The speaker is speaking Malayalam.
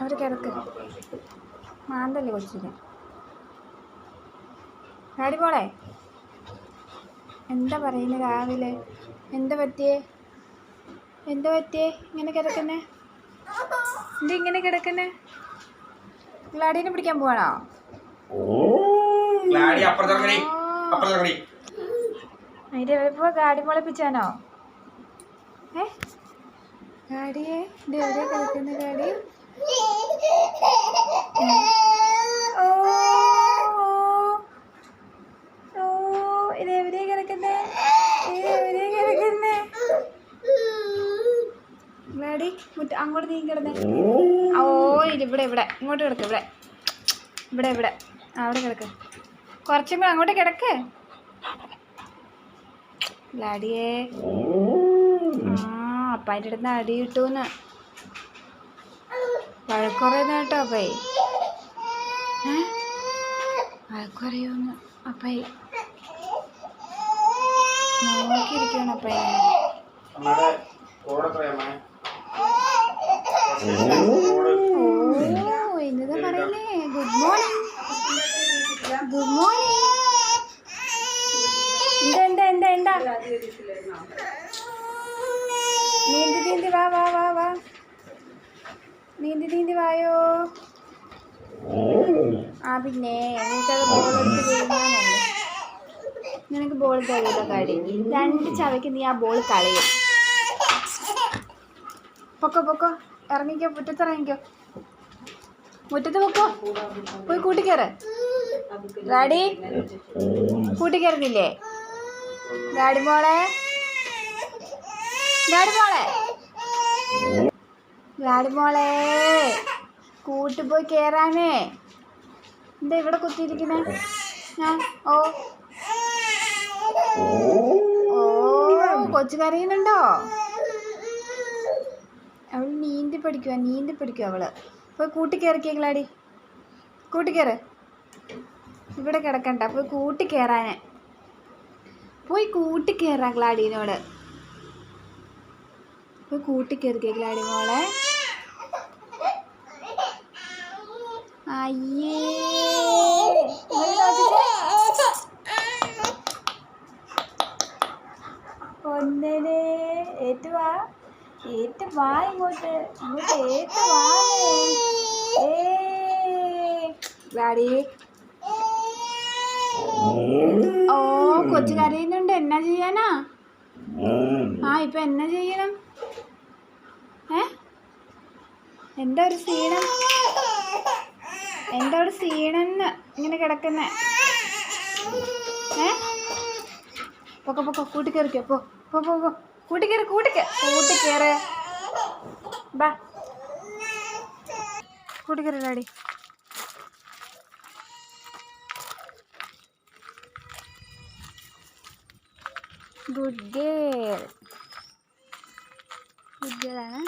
അവർ കിടക്ക്. മാന്തല്ലേ കൊച്ചിന്? ഡാഡി പോളെ എന്താ പറയുന്നത് രാവിലെ? എന്താ പറ്റിയേ? എന്താ പറ്റിയേ? ഇങ്ങനെ കിടക്കുന്നേ? എന്താ ഇങ്ങനെ കിടക്കുന്നേ? ഗ്ലാഡിനെ പിടിക്കാൻ പോവാണോ? അതിന്റെ അപ്പുറത്തിറങ്ങടി അപ്പുറത്തിറങ്ങടി മോളെ ഗാഡി മുളപ്പിച്ചാനോ? ഏ? ഗാഡിയെ ഇതെവിടെ കളിക്കുന്ന കാടി ഓ ഓ ഇത് എവിടെയാ കിടക്കുന്നേ? ഇത് എവിടെയാ കിടക്കുന്നേ? മുറ്റ അങ്ങോട്ട് നീങ്ങി കിടന്നേ. ഓ ഇവിടെ ഇവിടെ. ഇങ്ങോട്ട് കിടക്ക് ഇവിടെ. ഇവിടെ ഇവിടെ. അവിടെ കിടക്ക്. കുറച്ചും കൂടെ അങ്ങോട്ട് കിടക്ക്. ലാഡിയേ ആ അപ്പാന്റെ അടുത്ത് നിന്ന് അടി കിട്ടൂന്ന്. വഴക്കുറയുന്ന കേട്ടോ അപ്പേ വഴക്കുറയൂന്ന് അപ്പേ നോക്കിയിരിക്കണം അപ്പേ ഓ പറയല്ലേ ഗുഡ് മോർണിംഗ്. Good morning. എന്താ എന്താ എന്താ? നീന്തി നീന്തി വാ വാ വാ വാ. നീന്തി നീന്തി വായോ. ആ പിന്നെ നിനക്കത് ബോൾ എടുത്ത് വീഴുന്നതല്ലേ നിനക്ക് ബോൾ തരുന്ന കാര്യം രണ്ട് ചവയ്ക്ക് നീ ആ ബോൾ കളയും. പൊക്കോ പൊക്കോ. ഇറങ്ങിക്കോ മുറ്റത്ത് ഇറങ്ങിക്കോ. മുറ്റത്ത് പൊക്കോ. പോയി കൂട്ടിക്കയറ് ഗാഡി കൂട്ടിക്കയറുന്നില്ലേ ഗാഡി മോളെ? ഗാഡി മോളെ. ഗാഡി മോളെ. കൂട്ടി പോയി കയറാനേ എന്താ ഇവിടെ കുത്തിയിരിക്കുന്നേ? ഞാൻ ഓ. കൊച്ചു കരയുന്നുണ്ടോ? അവൾ നീന്തി പഠിക്കുക നീന്തി പഠിക്കുക അവൾ. പോയി കൂട്ടിക്കയറിക്കേങ്ങളാടി കൂട്ടിക്കയറ് ഇവിടെ കിടക്കണ്ട പോയി കൂട്ടിക്കയറാന് പോയി കൂട്ടിക്കയറാ ഗ്ലാഡീനോട് പോയി കൂട്ടിക്കയറിക്കേ ഗ്ലാഡി മോളെ. അയ്യേ. ഇങ്ങോട്ട്. ഒന്നനെ വാ. ഇങ്ങോട്ട്. ഇങ്ങോട്ട് ഏറ്റു വാ. ഏ. ഓ കൊച്ചു കരയുന്നുണ്ട്. എന്നാ ചെയ്യാനാ? ആ ഇപ്പൊ എന്നാ ചെയ്യണം ഏ എന്താ ഒരു സീണം എന്താ ഒരു സീണെന്ന് ഇങ്ങനെ കിടക്കുന്ന? ഏ? പൊക്കെ പൊക്കോ കൂട്ടിക്കയറിക്കോ പോ പോ പോ പോ. കൂട്ടിക്കയറി കൂട്ടിക്ക കൂട്ടിക്കയറ് ബാ. കൂട്ടിക്കയറി daddy. Good girl. Good girl ആണ്